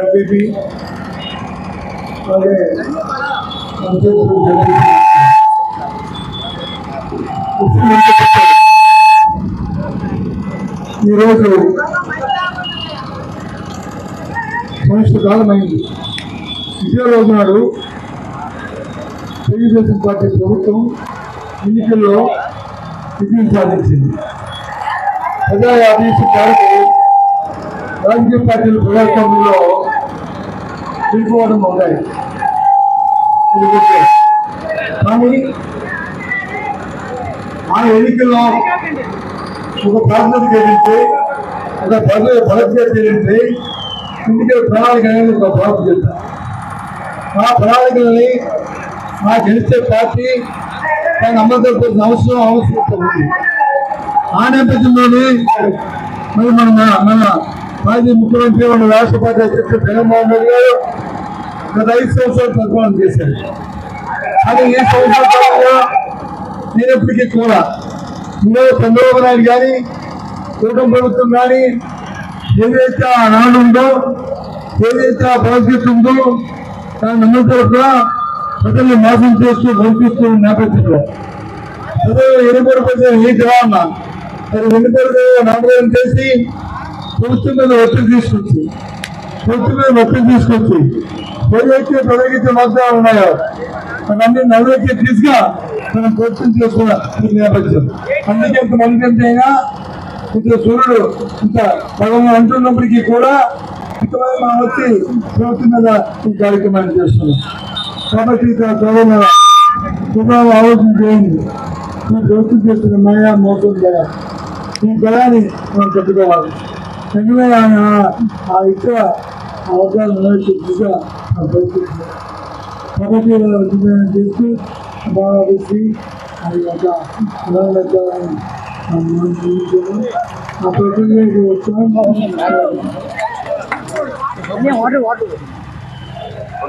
MPP అలాగే ఈరోజు సంవత్సర కాలమైంది. ఇదే రోజు నాడు తెలుగుదేశం పార్టీ ప్రభుత్వం ఎన్నికల్లో విజయం సాధించింది ప్రజా మేరకు రాజకీయ పార్టీల ప్రజాస్వామ్యంలో వెళ్ళిపోవడం ఉన్నాయి కానీ ఆ ఎన్నికల్లో ఒక ప్రాంతం చేయించి ఒక పదవి పదవిగా చేరింటే ఎన్నికల ప్రణాళిక అనేది ఒక బాధ్యత ఆ ప్రణాళికలని ఆ గెలిచే పార్టీ దాన్ని అమలు జరపాల్సిన అవసరం అవసరం ఆ నేపథ్యంలోనే మరి మన మన మాజీ ముఖ్యమంత్రి మన రాష్ట్ర పార్టీ అధ్యక్షుడు జగన్మోహన్ రెడ్డి గారు గత ఐదు సంవత్సరాలు పరిపాలన చేశారు. అది ఈ సంవత్సరాలుగా నేనప్పటికీ కూడా ఇందులో చంద్రబాబు నాయుడు కానీ కూటమి ప్రభుత్వం కానీ ఏదైతే ఆ నాడు ఉందో ఏదైతే ఆ పరిస్థితి ఉందో దాన్ని కూడా ప్రజల్ని మోసం చేస్తూ పంపిస్తూ నేపథ్యంలో. ప్రజలు ఎన్నికల ప్రజలు ఏ జవాన్న మరి ఎన్నికలు నామకరణం చేసి ప్రభుత్వం మీద ఒత్తిడి తీసుకొచ్చి ప్రభుత్వం మీద ఒత్తిడి తీసుకొచ్చి ఏదైతే ప్రజలకి వాగ్దానాలు ఉన్నాయో అన్ని నవ్వులకి తీసుగా మనం ప్రభుత్వం చేసుకున్న ఈ నేపథ్యం. అందుకే ఇంత మంది అయినా ఇంత సూర్యుడు ఇంత భగవాన్ అంటున్నప్పటికీ కూడా ఇంతవరకు మనం వచ్చి ప్రభుత్వం మీద ఈ కార్యక్రమాన్ని చేస్తున్నాం. కాబట్టి ఇక్కడ సుఖాలు ఆలోచన చేయండి. మీ దోస్తు చేస్తున్న మాయా మోసం కదా ఈ గలాన్ని మనం కట్టుకోవాలి. ఎందుకంటే ఆయన ఆ ఇక్కడ అవకాశం నేర్చుకుంటుగా కాబట్టి ఇలా చేసి బాగా వచ్చి అది ఒక నిలబెట్టాలని ఆ ప్రక్రియకు ఆ ప్రక్రియకి వచ్చాం.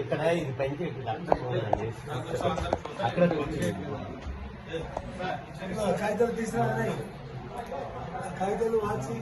ఇక్కడ ఇది పెంచి అక్కడ కాగితాలు తీసుకురా కాగితాలు మార్చి